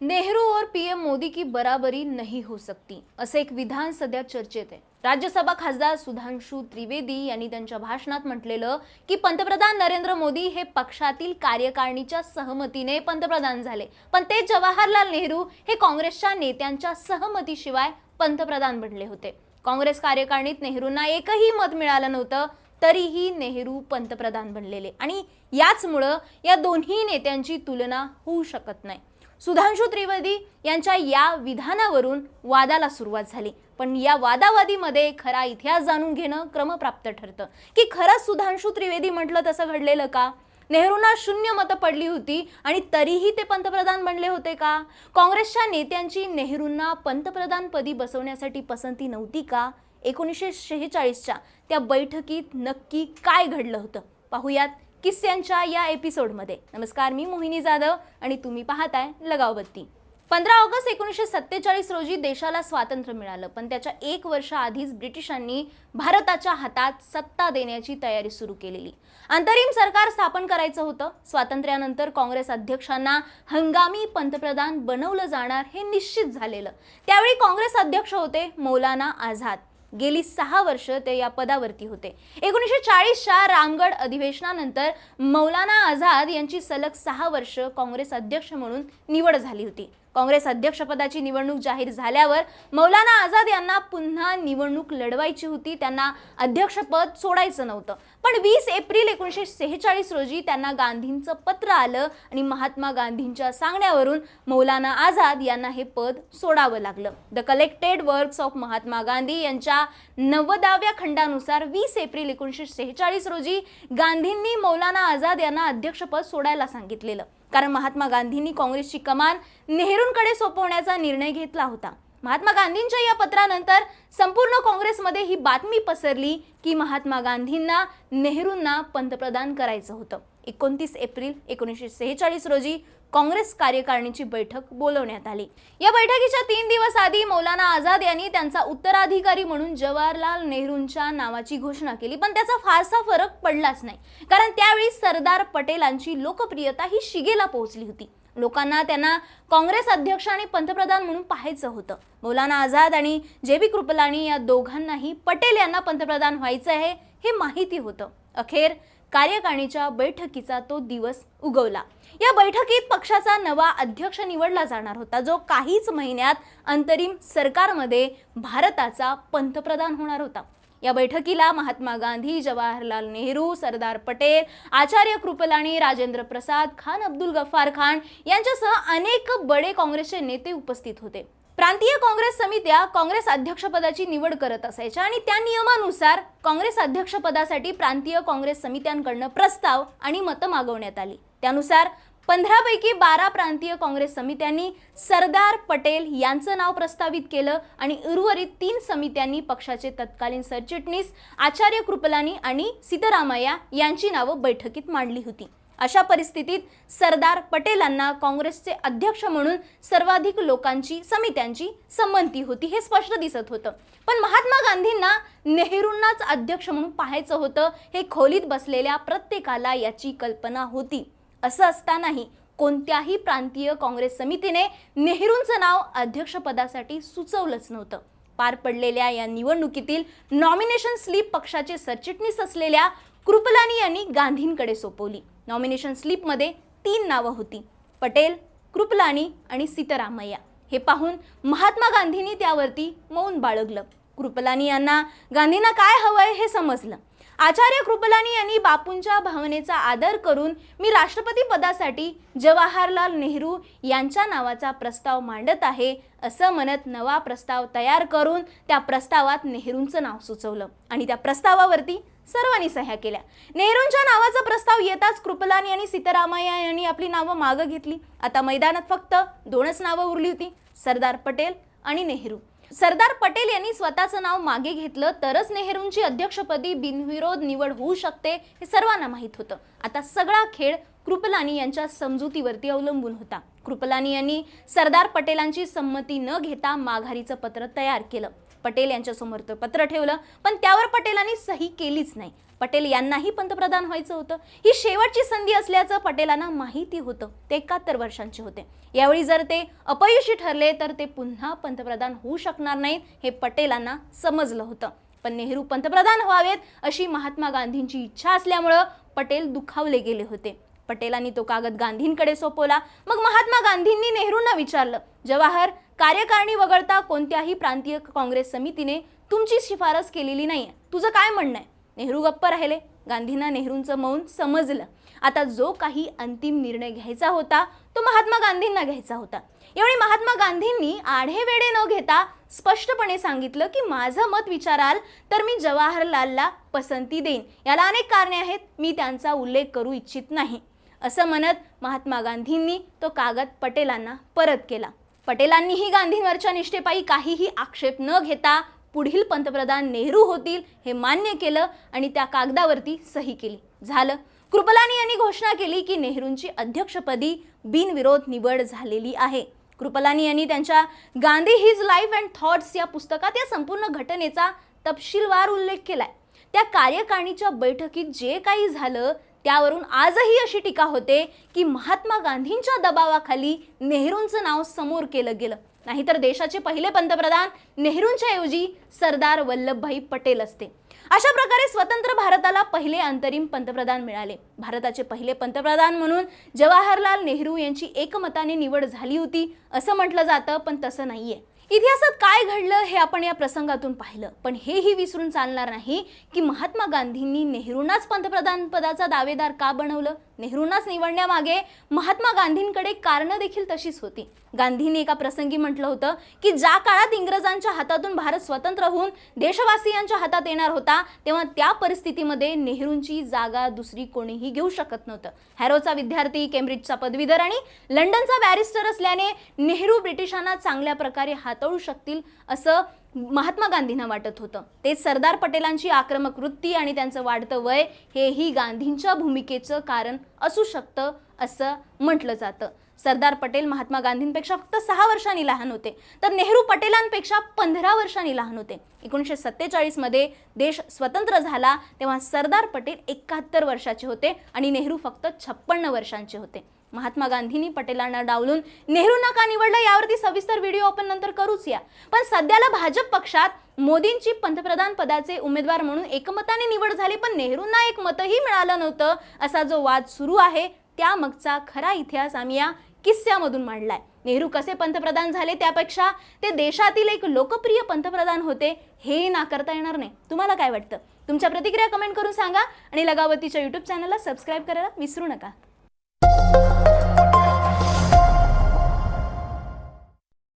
नेहरू और पीएम मोदी की बराबरी नहीं हो सकती असे एक विधान सध्या चर्चेत आहे. राज्यसभा खासदार सुधांशु त्रिवेदी यांनी त्यांच्या भाषणात म्हटलेलं की पंतप्रधान नरेंद्र मोदी हे पक्षातील कार्यकारिणीच्या सहमतीने पंतप्रधान झाले. पण ते जवाहरलाल नेहरू हे काँग्रेसच्या नेत्यांच्या सहमतीशिवाय पंतप्रधान बनले होते. काँग्रेस कार्यकारिणीत नेहरूंना एकही मत मिळालं नव्हतं तरीही नेहरू पंतप्रधान बनलेले. आणि याचमुळं या दोन्ही नेत्यांची तुलना होऊ शकत नाही. सुधांशु त्रिवेदी यांच्या या विधानावरून वादाला सुरुवात झाली. पण या वादावादीमध्ये खरा इतिहास जाणून घेणं क्रमप्राप्त ठरतं. की खरंच सुधांशु त्रिवेदी म्हटलं तसं घडलेलं का? नेहरूंना शून्य मतं पडली होती आणि तरीही ते पंतप्रधान बनले होते का? काँग्रेसच्या नेत्यांची नेहरूंना पंतप्रधानपदी बसवण्यासाठी पसंती नव्हती का? एकोणीसशे शेहेचाळीसच्या त्या बैठकीत नक्की काय घडलं होतं? पाहुयात किस्स्यांच्या या एपिसोडमध्ये. नमस्कार मी मोहिनी जाधव आणि तुम्ही पाहताय लगावबत्ती. पंधरा ऑगस्ट एकोणीसशे सत्तेचाळीस रोजी देशाला स्वातंत्र्य मिळालं पण त्याच्या एक वर्ष आधीच ब्रिटिशांनी भारताच्या हातात सत्ता देण्याची तयारी सुरू केलेली. अंतरिम सरकार स्थापन करायचं होतं. स्वातंत्र्यानंतर काँग्रेस अध्यक्षांना हंगामी पंतप्रधान बनवलं जाणार हे निश्चित झालेलं. त्यावेळी काँग्रेस अध्यक्ष होते मौलाना आझाद. गेली सहा वर्ष ते या पदावरती होते. एकोणीसशे चाळीसच्या रामगड अधिवेशनानंतर मौलाना आझाद यांची सलग सहा वर्ष काँग्रेस अध्यक्ष म्हणून निवड झाली होती. काँग्रेस अध्यक्षपदाची निवडणूक जाहीर झाल्यावर मौलाना आझाद यांना पुन्हा निवडणूक लढवायची होती. त्यांना अध्यक्षपद सोडायचं नव्हतं. पण वीस एप्रिल एकोणीसशे सेहेचाळीस रोजी त्यांना गांधींचं पत्र आलं आणि महात्मा गांधींच्या सांगण्यावरून मौलाना आझाद यांना हे पद सोडावं लागलं. The collected works of Mahatma Gandhi यांच्या नव्वदाव्या खंडानुसार वीस एप्रिल एकोणीसशे सेहेचाळीस रोजी गांधींनी मौलाना आझाद यांना अध्यक्षपद सोडायला सांगितलेलं. कारण महात्मा गांधींनी काँग्रेसची कमान नेहरूंकडे सोपवण्याचा निर्णय घेतला होता. महात्मा गांधींच्या या पत्रानंतर संपूर्ण काँग्रेसमध्ये ही बातमी पसरली की महात्मा गांधींना नेहरूंना पंतप्रधान करायचं होतं. एकोणतीस एप्रिल एकोणीसशे सेहेचाळीस रोजी काँग्रेस कार्यकारिणीची बैठक बोलवण्यात आली. या बैठकीच्या तीन दिवस आधी मौलाना आझाद यांनी त्यांचा उत्तराधिकारी म्हणून जवाहरलाल नेहरूंच्या नावाची घोषणा केली पण त्याचा फारसा फरक पडलाच नाही. कारण त्यावेळी सरदार पटेलांची लोकप्रियता ही शिगेला पोहोचली होती. लोकांना त्यांना काँग्रेस अध्यक्ष आणि पंतप्रधान म्हणून पाहायचं होतं. मौलाना आझाद आणि जे बी कृपलानी या दोघांनाही पटेल यांना पंतप्रधान व्हायचं आहे हे माहिती होतं. अखेर कार्यकारिणीच्या बैठकीचा तो दिवस उगवला. या बैठकीत पक्षाचा नवा अध्यक्ष निवडला जाणार होता जो काहीच महिन्यात अंतरिम सरकारमध्ये भारताचा पंतप्रधान होणार होता. या बैठकीला महात्मा गांधी जवाहरलाल नेहरू सरदार पटेल आचार्य कृपलानी राजेंद्र प्रसाद खान अब्दुल गफ्फार खान यांच्यासह अनेक बडे काँग्रेसचे नेते उपस्थित होते. प्रांतीय काँग्रेस समित्या काँग्रेस अध्यक्षपदाची निवड करत असायच्या आणि त्या नियमानुसार काँग्रेस अध्यक्षपदासाठी प्रांतीय काँग्रेस समित्यांकडनं प्रस्ताव आणि मतं मागवण्यात आली. त्यानुसार पंधरापैकी बारा प्रांतीय काँग्रेस समित्यांनी सरदार पटेल यांचं नाव प्रस्तावित केलं आणि उर्वरित तीन समित्यांनी पक्षाचे तत्कालीन सरचिटणीस आचार्य कृपलानी आणि सीतारामय्या यांची नावं बैठकीत मांडली होती. अशा परिस्थितीत सरदार पटेलांना काँग्रेसचे अध्यक्ष म्हणून सर्वाधिक लोकांची समित्यांची संमती होती हे स्पष्ट दिसत होतं. पण महात्मा गांधींना नेहरूंनाच अध्यक्ष म्हणून पाहायचं होतं हे खोलीत बसलेल्या प्रत्येकाला याची कल्पना होती. असं असतानाही कोणत्याही प्रांतीय काँग्रेस समितीने नेहरूंचं नाव अध्यक्षपदासाठी सुचवलंच नव्हतं. पार पडलेल्या या निवडणुकीतील नॉमिनेशन स्लिप पक्षाचे सरचिटणीस असलेल्या कृपलानी यांनी गांधींकडे सोपवली. नॉमिनेशन स्लिपमध्ये तीन नावं होती. पटेल कृपलानी आणि सीतारामय्या. हे पाहून महात्मा गांधींनी त्यावरती मौन बाळगलं. कृपलानी यांना गांधींना काय हवंय हे समजलं. आचार्य कृपलानी यांनी बापूंच्या भावनेचा आदर करून मी राष्ट्रपती पदासाठी जवाहरलाल नेहरू यांच्या नावाचा प्रस्ताव मांडत आहे असं म्हणत नवा प्रस्ताव तयार करून त्या प्रस्तावात नेहरूंचं नाव सुचवलं. आणि त्या प्रस्तावावरती सर्वांनी सह्या केल्या. नेहरूंच्या नावाचा प्रस्ताव येताच कृपलानी आणि सीतारामय्या यांनी आपली नावं मागं घेतली. आता मैदानात फक्त दोनच नावं उरली होती सरदार पटेल आणि नेहरू. सरदार पटेल यांनी स्वतःचं नाव मागे घेतलं तरच नेहरूंची अध्यक्षपदी बिनविरोध निवड होऊ शकते हे सर्वांना माहीत होतं. आता सगळा खेळ कृपलानी यांच्या समजुतीवरती अवलंबून होता. कृपलानी यांनी सरदार पटेलांची संमती न घेता माघारीचं पत्र तयार केलं. पटेल यांच्यासमोर तर पत्र ठेवलं. पण त्यावर पटेलांनी सही केलीच नाही. पटेल यांनाही पंतप्रधान व्हायचं होतं. ही शेवटची संधी असल्याचं पटेलांना माहिती होतं. ते एकाहत्तर वर्षांचे होते. यावेळी जर ते अपयशी ठरले तर ते पुन्हा पंतप्रधान होऊ शकणार नाहीत हे पटेलांना समजलं होतं. पण नेहरू पंतप्रधान व्हावेत अशी महात्मा गांधींची इच्छा असल्यामुळं पटेल दुखावले गेले होते. पटेलांनी तो कागद गांधींकडे सोपवला. मग महात्मा गांधींनी नेहरूंना विचारलं जवाहर कार्यकारिणी वगळता कोणत्याही प्रांतीय काँग्रेस समितीने तुमची शिफारस केलेली नाहीये. तुझं काय म्हणणं आहे? नेहरू गप्प राहिले. गांधींना नेहरूंचं मौन समजलं. आता जो काही अंतिम निर्णय घ्यायचा होता तो महात्मा गांधींना घ्यायचा होता. यावेळी महात्मा गांधींनी आढेवेढे न घेता स्पष्टपणे सांगितलं की माझं मत विचाराल तर मी जवाहरलालला पसंती देईन. याला अनेक कारणे आहेत. मी त्यांचा उल्लेख करू इच्छित नाही. असं म्हणत महात्मा गांधींनी तो कागद पटेलांना परत केला. पटेलांनीही गांधींवरच्या निष्ठेपायी काहीही आक्षेप न घेता पुढील पंतप्रधान नेहरू होतील हे मान्य केलं आणि त्या कागदावरती सही केली. झालं. कृपलानी यांनी घोषणा केली की नेहरूंची अध्यक्षपदी बिनविरोध निवड झालेली आहे. कृपलानी यांनी त्यांच्या Gandhi his life and thoughts या पुस्तकात या संपूर्ण घटनेचा तपशीलवार उल्लेख केलाय. त्या कार्यकारिणीच्या बैठकीत जे काही झालं त्यावरून आजही अशी टीका होते की महात्मा गांधींच्या दबावाखाली नेहरूंचं नाव समोर केलं गेलं. नाहीतर देशाचे पहिले पंतप्रधान नेहरूंच्या ऐवजी सरदार वल्लभभाई पटेल असते. अशा प्रकारे स्वतंत्र भारताला पहिले अंतरिम पंतप्रधान मिळाले. भारताचे पहिले पंतप्रधान म्हणून जवाहरलाल नेहरू यांची एकमताने निवड झाली होती असं म्हटलं जातं पण तसं नाहीये. इतिहासात काय घडलं हे आपण या प्रसंगातून पाहिलं. पण हेही विसरून चालणार नाही की महात्मा गांधींनी नेहरूंनाच पंतप्रधान पदाचा दावेदार का बनवलं? नेहरूंनाच निवडण्यामागे महात्मा गांधींकडे कारणं देखील तशीच होती. गांधींनी एका प्रसंगी म्हटलं होतं की ज्या काळात इंग्रजांच्या हातातून भारत स्वतंत्र होऊन देशवासियांच्या हातात येणार होता तेव्हा त्या परिस्थितीमध्ये नेहरूंची जागा दुसरी कोणीही घेऊ शकत नव्हतं. हॅरोचा विद्यार्थी केम्ब्रिजचा पदवीधर आणि लंडनचा बॅरिस्टर असल्याने नेहरू ब्रिटिशांना चांगल्या प्रकारे हात हाताळू शकतील असं महात्मा गांधींना वाटत होतं. तेच सरदार पटेलांची आक्रमक वृत्ती आणि त्यांचं वाढतं वय हेही गांधींच्या भूमिकेचं कारण असू शकतं असं म्हटलं जातं. सरदार पटेल महात्मा गांधींपेक्षा फक्त सहा वर्षांनी लहान होते तर नेहरू पटेलांपेक्षा पंधरा वर्षांनी लहान होते. एकोणीसशे सत्तेचाळीसमध्ये देश स्वतंत्र झाला तेव्हा सरदार पटेल एकाहत्तर वर्षाचे होते आणि नेहरू फक्त छप्पन्न वर्षांचे होते. महात्मा गांधींनी पटेलांना डावलून नेहरूंना का निवडलं यावरती सविस्तर व्हिडिओ आपण नंतर करूच या. पण सध्याला भाजप पक्षात मोदींची पंतप्रधान पदाचे उमेदवार म्हणून एकमताने निवड झाली पण नेहरूंना एक मतही मिळालं नव्हतं असा जो वाद सुरू आहे त्यामागचा खरा इतिहास आम्ही या किस्स्यामधून मांडलाय. नेहरू कसे पंतप्रधान झाले त्यापेक्षा ते देशातील एक लोकप्रिय पंतप्रधान होते हे नाकारता येणार नाही. तुम्हाला काय वाटतं? तुमच्या प्रतिक्रिया कमेंट करून सांगा आणि लगावतीच्या यूट्यूब चॅनलला सबस्क्राईब करायला विसरू नका.